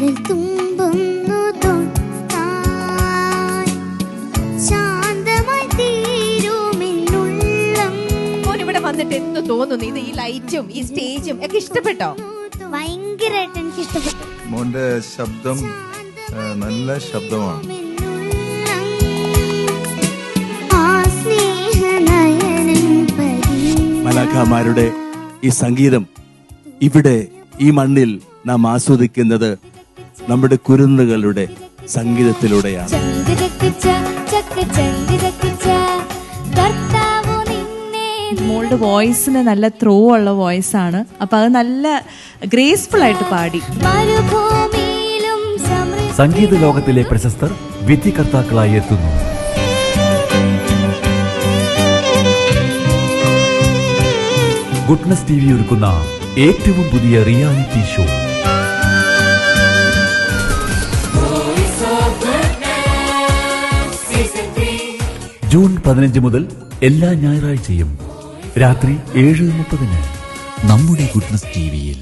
വിരൽ തുമ്പൊന്നു വന്നിട്ട് എന്ത് തോന്നുന്നു? ഇത് ഈ ലൈറ്റും ഈ സ്റ്റേജും ഒക്കെ ഇഷ്ടപ്പെട്ടോ? ഭയങ്കരമായിട്ട് എനിക്ക് ഇഷ്ടപ്പെട്ടു മോന്റെ ശബ്ദം നല്ല ശബ്ദമാണ്. ആ സ്നേഹനയനൻ പരി മലാഖമാരുടെ ഈ സംഗീതം ഇവിടെ ഈ മണ്ണിൽ നാം ആസ്വദിക്കുന്നത് നമ്മുടെ കുരുന്നുകളുടെ സംഗീതത്തിലൂടെയാണ്. മോളുടെ വോയിസിന് നല്ല ത്രോ ഉള്ള വോയിസ് ആണ്. അപ്പൊ അത് നല്ല ഗ്രേസ്ഫുൾ ആയിട്ട് പാടി. സംഗീത ലോകത്തിലെ പ്രശസ്തർ വിധികർത്താക്കളായി എത്തുന്നു. ഗുഡ്നസ് ടി വി ഒരുക്കുന്ന ഏറ്റവും പുതിയ റിയാലിറ്റി ഷോ ജൂൺ പതിനഞ്ച് മുതൽ എല്ലാ ഞായറാഴ്ചയും രാത്രി ഏഴ് മുപ്പതിന് നമ്മുടെ ഗുഡ്നസ് ടി വിയിൽ